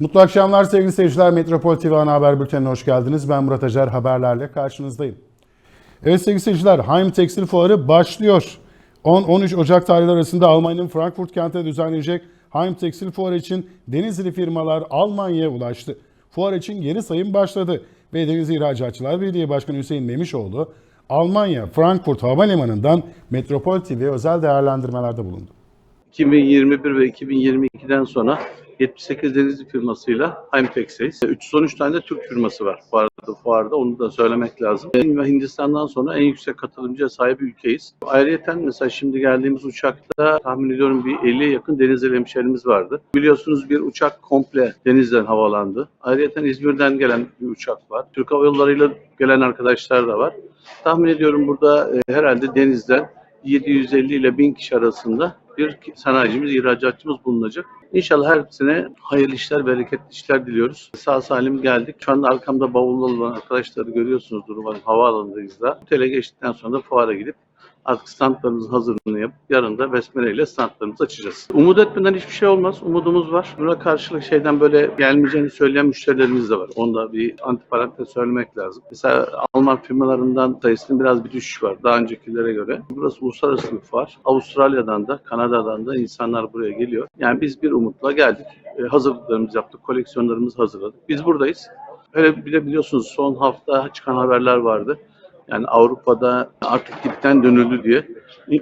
Mutlu akşamlar sevgili seyirciler. Metropol TV Ana Haber Bülteni'ne hoş geldiniz. Ben Murat Acar haberlerle karşınızdayım. Evet sevgili seyirciler, Heim Tekstil Fuarı başlıyor. 10-13 Ocak tarihleri arasında Almanya'nın Frankfurt kentinde düzenlenecek Heim Tekstil Fuarı için Denizli firmalar Almanya'ya ulaştı. Fuar için geri sayım başladı ve Denizli İhracatçılar Birliği Başkanı Hüseyin Memişoğlu, Almanya Frankfurt Havalimanı'ndan Metropol TV'ye özel değerlendirmelerde bulundu. 2021 ve 2022'den sonra 78 denizli firmasıyla Heimtex'teyiz. 313 tane de Türk firması var bu arada fuarda. Onu da söylemek lazım. Ve Hindistan'dan sonra en yüksek katılımcıya sahip ülkeyiz. Ayrıca mesela şimdi geldiğimiz uçakta tahmin ediyorum bir 50'ye yakın denizli hemşerimiz vardı. Biliyorsunuz bir uçak komple denizden havalandı. Ayrıca İzmir'den gelen bir uçak var. Türk Hava Yolları'yla gelen arkadaşlar da var. Tahmin ediyorum burada e, herhalde denizden 750 ile 1000 kişi arasında bir sanayicimiz, ihracatçımız bulunacak. İnşallah hepsine hayırlı işler, bereketli işler diliyoruz. Sağ salim geldik. Şu anda arkamda bavullu olan arkadaşları görüyorsunuzdur umarım havaalanındayız da. Otele geçtikten sonra da fuara gidip artık standlarımızı hazırlığını yapıp yarın da besmele ile standlarımızı açacağız. Umut etmeden hiçbir şey olmaz. Umudumuz var. Buna karşılık şeyden böyle gelmeyeceğini söyleyen müşterilerimiz de var. Onu da bir antiparantez söylemek lazım. Mesela Alman firmalarından sayısının biraz bir düşüş var daha öncekilere göre. Burası uluslararası bir fuar. Avustralya'dan da Kanada'dan da insanlar buraya geliyor. Yani biz bir umutla geldik. E, hazırlıklarımızı yaptık. Koleksiyonlarımızı hazırladık. Biz buradayız. Öyle bir de biliyorsunuz son hafta çıkan haberler vardı. Yani Avrupa'da artık dipten dönüldü diye.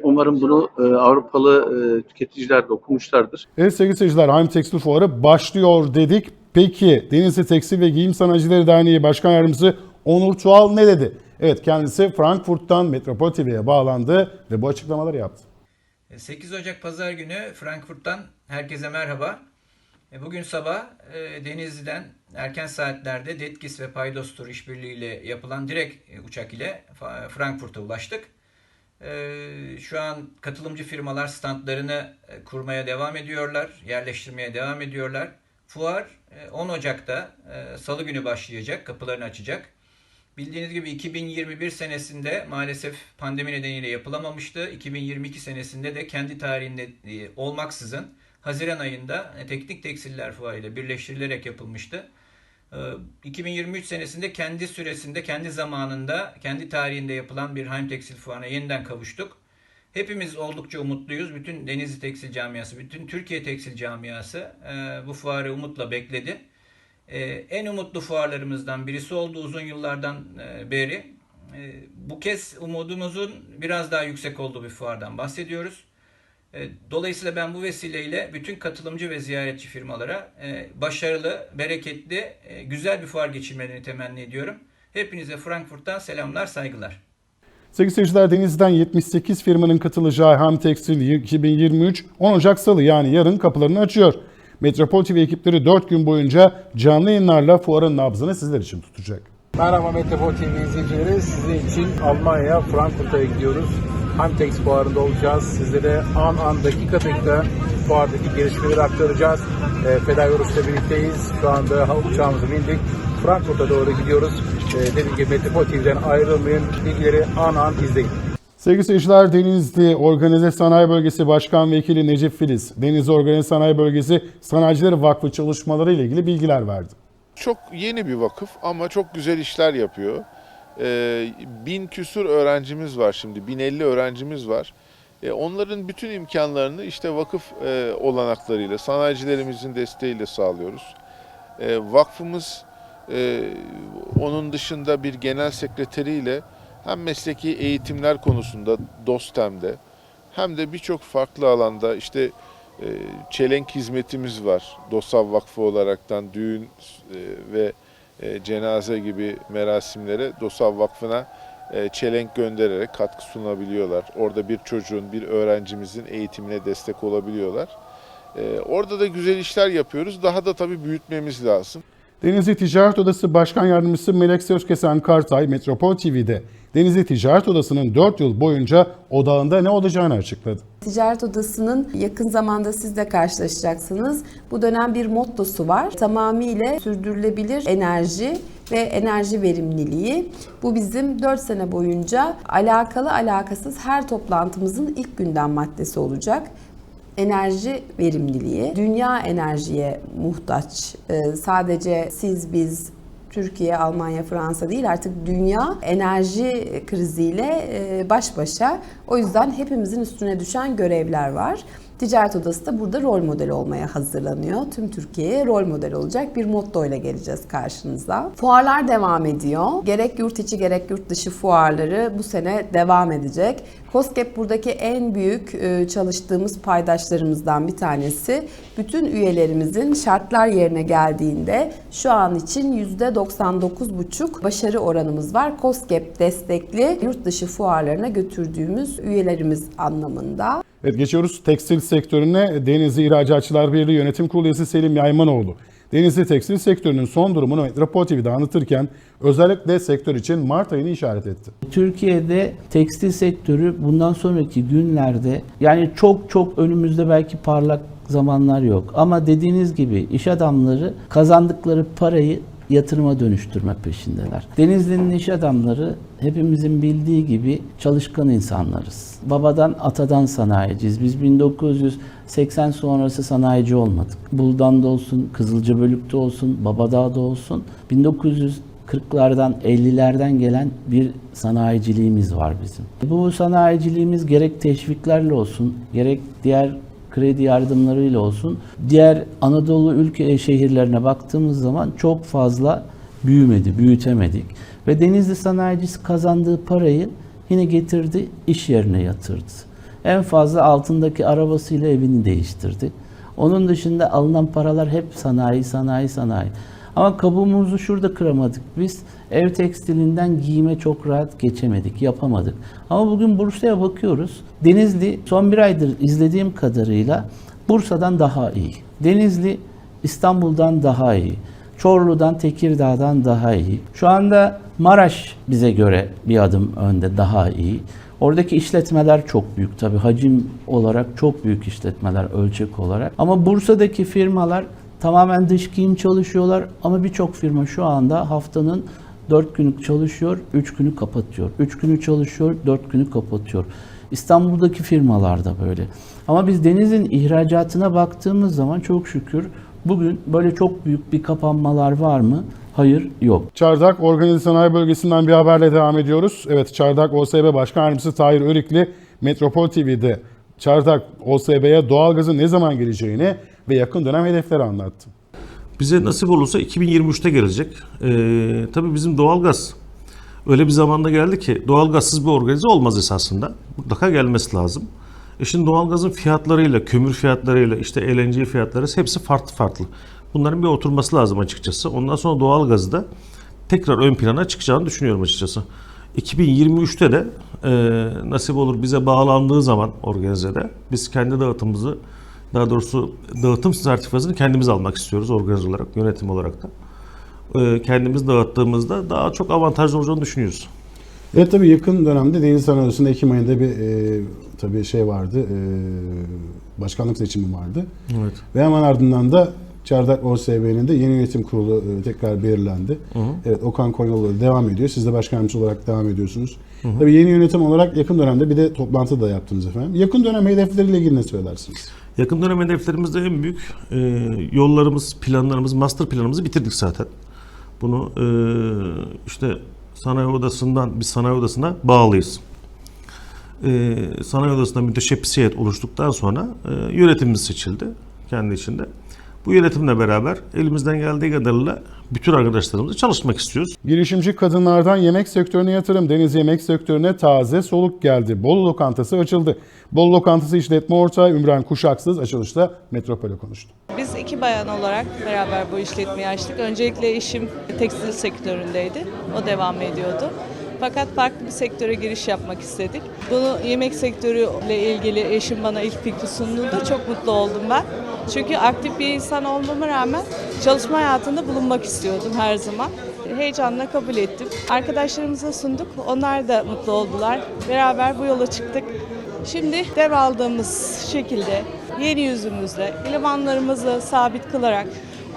Umarım bunu e, Avrupalı e, tüketiciler de okumuşlardır. Evet sevgili seyirciler, Heim Tekstil Fuarı başlıyor dedik. Peki Denizli Tekstil ve Giyim Sanayicileri Derneği Başkan Yardımcısı Onur Çuval ne dedi? Evet kendisi Frankfurt'tan Metropol TV'ye bağlandı ve bu açıklamaları yaptı. 8 Ocak Pazar günü Frankfurt'tan herkese merhaba. E, Bugün sabah e, Denizli'den erken saatlerde Detkis ve Paydos Tur işbirliğiyle yapılan direkt e, uçak ile Frankfurt'a ulaştık. E, Şu an katılımcı firmalar standlarını e, kurmaya devam ediyorlar, yerleştirmeye devam ediyorlar. Fuar e, 10 Ocak'ta Salı günü başlayacak, kapılarını açacak. Bildiğiniz gibi 2021 senesinde maalesef pandemi nedeniyle yapılamamıştı. 2022 senesinde de kendi tarihinde olmaksızın Haziran ayında Teknik Tekstiller Fuarı ile birleştirilerek yapılmıştı. E, 2023 senesinde kendi süresinde, kendi zamanında, kendi tarihinde yapılan bir Heim Tekstil Fuarı'na yeniden kavuştuk. Hepimiz oldukça umutluyuz. Bütün Denizli Tekstil Camiası, bütün Türkiye Tekstil Camiası e, bu fuarı umutla bekledi. Ee, en umutlu fuarlarımızdan birisi oldu uzun yıllardan e, beri. Ee, bu kez umudumuzun biraz daha yüksek olduğu bir fuardan bahsediyoruz. Ee, dolayısıyla ben bu vesileyle bütün katılımcı ve ziyaretçi firmalara e, başarılı, bereketli, e, güzel bir fuar geçirmelerini temenni ediyorum. Hepinize Frankfurt'tan selamlar, saygılar. Sevgili seyirciler Denizli'den 78 firmanın katılacağı Hem Tekstil 2023 10 Ocak Salı yani yarın kapılarını açıyor. Metropol TV ekipleri 4 gün boyunca canlı yayınlarla fuarın nabzını sizler için tutacak. Merhaba Metropol TV izleyicileri. Sizin için Almanya, Frankfurt'a gidiyoruz. Hamtex fuarında olacağız. Sizlere an an dakika dakika fuardaki gelişmeleri aktaracağız. E, Feda Yorus'la birlikteyiz. Şu anda hava uçağımızı bindik. Frankfurt'a doğru gidiyoruz. E, dediğim gibi Metropol TV'den ayrılmayın. Bilgileri an an izleyin. Sevgili seyirciler Denizli Organize Sanayi Bölgesi Başkan Vekili Necip Filiz, Denizli Organize Sanayi Bölgesi Sanayicileri Vakfı çalışmaları ile ilgili bilgiler verdi. Çok yeni bir vakıf ama çok güzel işler yapıyor. Ee, bin küsur öğrencimiz var şimdi, 1050 öğrencimiz var. Ee, onların bütün imkanlarını işte vakıf e, olanaklarıyla, sanayicilerimizin desteğiyle sağlıyoruz. Ee, vakfımız e, onun dışında bir genel sekreteriyle hem mesleki eğitimler konusunda DOSTEM'de hem de birçok farklı alanda işte e, çelenk hizmetimiz var. DOSAV Vakfı olaraktan düğün e, ve e, cenaze gibi merasimlere DOSAV Vakfı'na e, çelenk göndererek katkı sunabiliyorlar. Orada bir çocuğun, bir öğrencimizin eğitimine destek olabiliyorlar. E, orada da güzel işler yapıyoruz. Daha da tabii büyütmemiz lazım. Denizli Ticaret Odası Başkan Yardımcısı Melek Sözkesen Kartay Metropol TV'de Denizli Ticaret Odası'nın 4 yıl boyunca odağında ne olacağını açıkladı. Ticaret Odası'nın yakın zamanda siz de karşılaşacaksınız. Bu dönem bir mottosu var. Tamamıyla sürdürülebilir enerji ve enerji verimliliği. Bu bizim 4 sene boyunca alakalı alakasız her toplantımızın ilk gündem maddesi olacak. Enerji verimliliği. Dünya enerjiye muhtaç. Ee, sadece siz, biz, Türkiye, Almanya, Fransa değil artık dünya enerji kriziyle e, baş başa. O yüzden hepimizin üstüne düşen görevler var. Ticaret Odası da burada rol model olmaya hazırlanıyor. Tüm Türkiye'ye rol model olacak bir motto ile geleceğiz karşınıza. Fuarlar devam ediyor. Gerek yurt içi gerek yurt dışı fuarları bu sene devam edecek. COSGAP buradaki en büyük e, çalıştığımız paydaşlarımızdan bir tanesi. Bütün üyelerimizin şartlar yerine geldiğinde şu an için %99,5 başarı oranımız var. COSGAP destekli yurt dışı fuarlarına götürdüğümüz üyelerimiz anlamında. Evet geçiyoruz tekstil sektörüne. Denizli İhracatçılar Birliği Yönetim Kurulu üyesi Selim Yaymanoğlu. Denizli tekstil sektörünün son durumunu Metropol TV'de anlatırken özellikle sektör için Mart ayını işaret etti. Türkiye'de tekstil sektörü bundan sonraki günlerde yani çok çok önümüzde belki parlak zamanlar yok. Ama dediğiniz gibi iş adamları kazandıkları parayı yatırıma dönüştürme peşindeler. Denizli'nin iş adamları hepimizin bildiği gibi çalışkan insanlarız. Babadan atadan sanayiciyiz. Biz 1980 sonrası sanayici olmadık. Buldan'da olsun, Kızılcabölük'te olsun, Babadağ'da olsun 1940'lardan 50'lerden gelen bir sanayiciliğimiz var bizim. Bu sanayiciliğimiz gerek teşviklerle olsun, gerek diğer kredi yardımlarıyla olsun. Diğer Anadolu ülke şehirlerine baktığımız zaman çok fazla büyümedi, büyütemedik. Ve Denizli sanayicisi kazandığı parayı yine getirdi, iş yerine yatırdı. En fazla altındaki arabasıyla evini değiştirdi. Onun dışında alınan paralar hep sanayi, sanayi, sanayi. Ama kabuğumuzu şurada kıramadık biz. Ev tekstilinden giyime çok rahat geçemedik, yapamadık. Ama bugün Bursa'ya bakıyoruz. Denizli son bir aydır izlediğim kadarıyla Bursa'dan daha iyi. Denizli İstanbul'dan daha iyi. Çorlu'dan, Tekirdağ'dan daha iyi. Şu anda Maraş bize göre bir adım önde daha iyi. Oradaki işletmeler çok büyük tabii hacim olarak çok büyük işletmeler ölçek olarak. Ama Bursa'daki firmalar tamamen dış giyim çalışıyorlar ama birçok firma şu anda haftanın 4 günü çalışıyor, 3 günü kapatıyor. 3 günü çalışıyor, 4 günü kapatıyor. İstanbul'daki firmalar da böyle. Ama biz denizin ihracatına baktığımız zaman çok şükür bugün böyle çok büyük bir kapanmalar var mı? Hayır, yok. Çardak Organize Sanayi Bölgesi'nden bir haberle devam ediyoruz. Evet Çardak OSB Başkan Yardımcısı Tahir Örikli Metropol TV'de Çardak OSB'ye doğalgazın ne zaman geleceğini ve yakın dönem hedefleri anlattı. Bize nasip olursa 2023'te gelecek. Ee, tabii bizim doğalgaz öyle bir zamanda geldi ki doğalgazsız bir organize olmaz esasında. Mutlaka gelmesi lazım. E şimdi doğalgazın fiyatlarıyla, kömür fiyatlarıyla, işte LNG fiyatları hepsi farklı farklı. Bunların bir oturması lazım açıkçası. Ondan sonra doğalgazı da tekrar ön plana çıkacağını düşünüyorum açıkçası. 2023'te de e, nasip olur bize bağlandığı zaman organizede biz kendi dağıtımımızı daha doğrusu dağıtım sertifikasını kendimiz almak istiyoruz organize olarak, yönetim olarak da. E, kendimiz dağıttığımızda daha çok avantajlı olacağını düşünüyoruz. Evet tabii yakın dönemde Deniz Sanayi Odası'nda Ekim ayında bir e, tabii şey vardı, e, başkanlık seçimi vardı. Evet. Ve hemen ardından da Çardak OSB'nin de yeni yönetim kurulu e, tekrar belirlendi. Evet Okan Konyalı devam ediyor. Siz de başkan yardımcısı olarak devam ediyorsunuz. Tabii yeni yönetim olarak yakın dönemde bir de toplantı da yaptınız efendim. Yakın dönem hedefleriyle ilgili ne söylersiniz? Yakın dönem hedeflerimizde en büyük e, yollarımız, planlarımız, master planımızı bitirdik zaten. Bunu e, işte sanayi odasından bir sanayi odasına bağlıyız. E, sanayi odasında müteşebbis heyet oluştuktan sonra e, yönetimimiz seçildi kendi içinde. Bu yönetimle beraber elimizden geldiği kadarıyla bütün arkadaşlarımızla çalışmak istiyoruz. Girişimci kadınlardan yemek sektörüne yatırım. Deniz yemek sektörüne taze soluk geldi. Bolu lokantası açıldı. Bolu lokantası işletme ortağı Ümran Kuşaksız açılışta Metropol'e konuştu. Biz iki bayan olarak beraber bu işletmeyi açtık. Öncelikle işim tekstil sektöründeydi. O devam ediyordu. Fakat farklı bir sektöre giriş yapmak istedik. Bunu yemek sektörüyle ilgili eşim bana ilk fikri sunduğunda çok mutlu oldum ben. Çünkü aktif bir insan olmama rağmen çalışma hayatında bulunmak istiyordum her zaman. Heyecanla kabul ettim. Arkadaşlarımıza sunduk. Onlar da mutlu oldular. Beraber bu yola çıktık. Şimdi devraldığımız şekilde yeni yüzümüzle elemanlarımızı sabit kılarak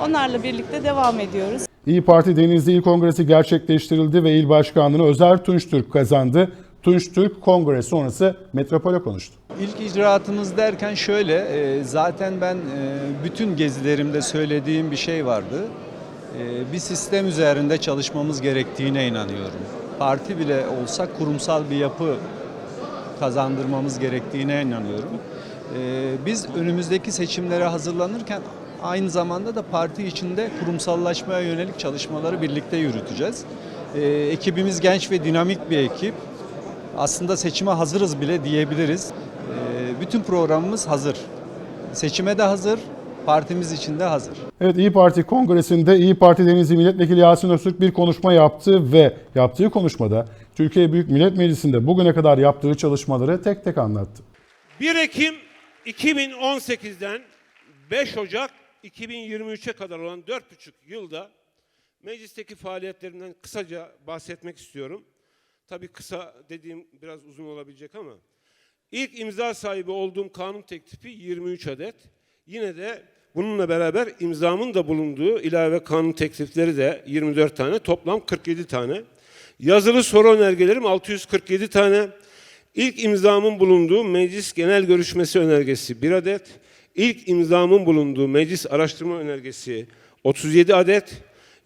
onlarla birlikte devam ediyoruz. İyi Parti Denizli İl Kongresi gerçekleştirildi ve il başkanlığını Özer Tunçtürk kazandı. Tunç Türk kongre sonrası Metropol'e konuştu. İlk icraatımız derken şöyle, e, zaten ben e, bütün gezilerimde söylediğim bir şey vardı. E, Bir sistem üzerinde çalışmamız gerektiğine inanıyorum. Parti bile olsa kurumsal bir yapı kazandırmamız gerektiğine inanıyorum. Biz önümüzdeki seçimlere hazırlanırken aynı zamanda da parti içinde kurumsallaşmaya yönelik çalışmaları birlikte yürüteceğiz. E, Ekibimiz genç ve dinamik bir ekip. Aslında seçime hazırız bile diyebiliriz. Ee, Bütün programımız hazır. Seçime de hazır, partimiz için de hazır. Evet İyi Parti kongresinde İyi Parti Denizli Milletvekili Yasin Öztürk bir konuşma yaptı ve yaptığı konuşmada Türkiye Büyük Millet Meclisi'nde bugüne kadar yaptığı çalışmaları tek tek anlattı. 1 Ekim 2018'den 5 Ocak 2023'e kadar olan 4,5 yılda meclisteki faaliyetlerinden kısaca bahsetmek istiyorum. Tabii kısa dediğim biraz uzun olabilecek ama ilk imza sahibi olduğum kanun teklifi 23 adet. Yine de bununla beraber imzamın da bulunduğu ilave kanun teklifleri de 24 tane, toplam 47 tane. Yazılı soru önergelerim 647 tane. İlk imzamın bulunduğu meclis genel görüşmesi önergesi 1 adet. İlk imzamın bulunduğu meclis araştırma önergesi 37 adet.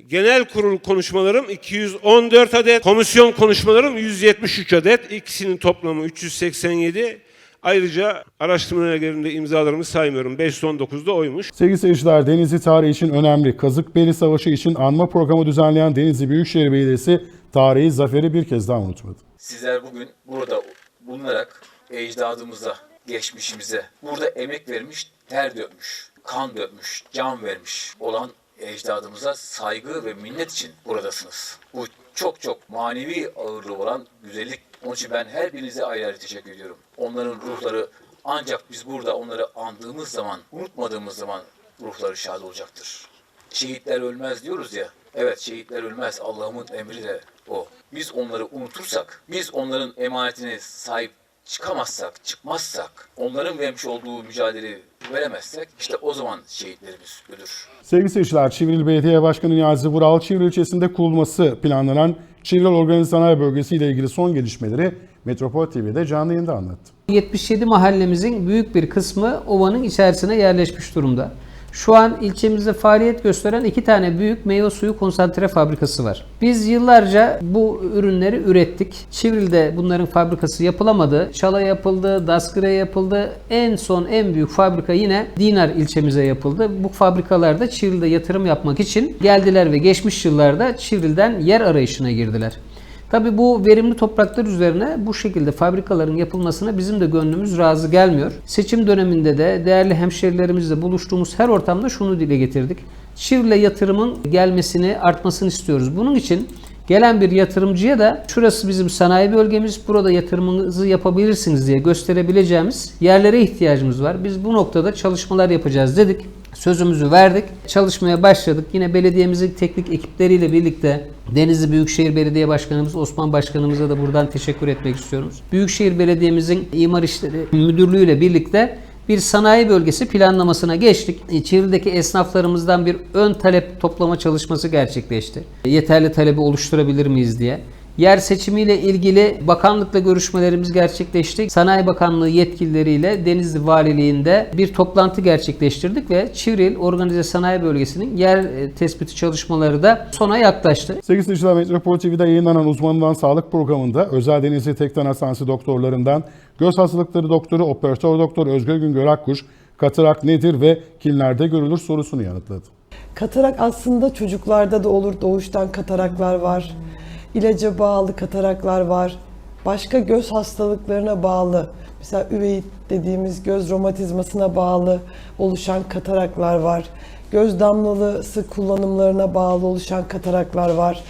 Genel kurul konuşmalarım 214 adet. Komisyon konuşmalarım 173 adet. İkisinin toplamı 387. Ayrıca araştırma önergelerinde imzalarımı saymıyorum. 519'da oymuş. Sevgili seyirciler Denizli tarihi için önemli Kazıkbeli Savaşı için anma programı düzenleyen Denizli Büyükşehir Belediyesi tarihi zaferi bir kez daha unutmadı. Sizler bugün burada bulunarak ecdadımıza, geçmişimize burada emek vermiş, ter dökmüş, kan dökmüş, can vermiş olan ecdadımıza saygı ve minnet için buradasınız. Bu çok çok manevi ağırlığı olan güzellik. Onun için ben her birinize ayrı ayrı teşekkür ediyorum. Onların ruhları ancak biz burada onları andığımız zaman, unutmadığımız zaman ruhları şad olacaktır. Şehitler ölmez diyoruz ya. Evet şehitler ölmez. Allah'ımın emri de o. Biz onları unutursak, biz onların emanetine sahip çıkamazsak, çıkmazsak, onların vermiş olduğu mücadeleyi veremezsek işte o zaman şehitlerimiz ölür. Sevgili seyirciler, Çivril Belediye Başkanı Niyazi Vural, Çivril ilçesinde kurulması planlanan Çivril Organize Sanayi Bölgesi ile ilgili son gelişmeleri Metropol TV'de canlı yayında anlattı. 77 mahallemizin büyük bir kısmı ovanın içerisine yerleşmiş durumda. Şu an ilçemizde faaliyet gösteren iki tane büyük meyve suyu konsantre fabrikası var. Biz yıllarca bu ürünleri ürettik. Çivril'de bunların fabrikası yapılamadı. Çala yapıldı, Daskıra yapıldı. En son en büyük fabrika yine Dinar ilçemize yapıldı. Bu fabrikalarda Çivril'de yatırım yapmak için geldiler ve geçmiş yıllarda Çivril'den yer arayışına girdiler. Tabii bu verimli topraklar üzerine bu şekilde fabrikaların yapılmasına bizim de gönlümüz razı gelmiyor. Seçim döneminde de değerli hemşerilerimizle buluştuğumuz her ortamda şunu dile getirdik. Çivril'e yatırımın gelmesini, artmasını istiyoruz. Bunun için gelen bir yatırımcıya da şurası bizim sanayi bölgemiz, burada yatırımınızı yapabilirsiniz diye gösterebileceğimiz yerlere ihtiyacımız var. Biz bu noktada çalışmalar yapacağız dedik. Sözümüzü verdik. Çalışmaya başladık. Yine belediyemizin teknik ekipleriyle birlikte Denizli Büyükşehir Belediye Başkanımız Osman Başkanımıza da buradan teşekkür etmek istiyoruz. Büyükşehir Belediye'mizin İmar İşleri Müdürlüğü ile birlikte bir sanayi bölgesi planlamasına geçtik. Çevredeki esnaflarımızdan bir ön talep toplama çalışması gerçekleşti. Yeterli talebi oluşturabilir miyiz diye. Yer seçimiyle ilgili bakanlıkla görüşmelerimiz gerçekleşti. Sanayi Bakanlığı yetkilileriyle Denizli Valiliğinde bir toplantı gerçekleştirdik ve Çivril Organize Sanayi Bölgesi'nin yer e, tespiti çalışmaları da sona yaklaştı. Sevgili seyirciler Metropol TV'de yayınlanan uzmanından sağlık programında Özel Denizli Tekten Hastanesi doktorlarından göz hastalıkları doktoru, operatör doktor Özgür Güngör Akkuş, katarak nedir ve kimlerde görülür sorusunu yanıtladı. Katarak aslında çocuklarda da olur. Doğuştan kataraklar var. İlaca bağlı kataraklar var. Başka göz hastalıklarına bağlı, mesela üveit dediğimiz göz romatizmasına bağlı oluşan kataraklar var. Göz damlalısı kullanımlarına bağlı oluşan kataraklar var.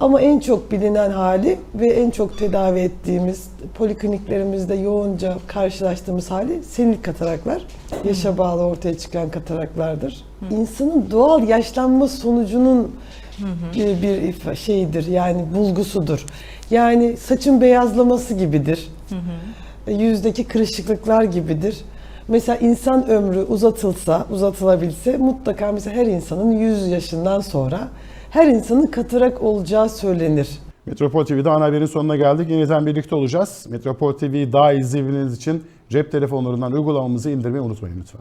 Ama en çok bilinen hali ve en çok tedavi ettiğimiz polikliniklerimizde yoğunca karşılaştığımız hali senil kataraklar. Yaşa bağlı ortaya çıkan kataraklardır. İnsanın doğal yaşlanma sonucunun bir, bir şeyidir yani bulgusudur. Yani saçın beyazlaması gibidir. Yüzdeki kırışıklıklar gibidir. Mesela insan ömrü uzatılsa, uzatılabilse mutlaka mesela her insanın 100 yaşından sonra her insanın katarak olacağı söylenir. Metropol TV'de ana haberin sonuna geldik. Yeniden birlikte olacağız. Metropol TV'yi daha iyi izleyebilmeniz için cep telefonlarından uygulamamızı indirmeyi unutmayın lütfen.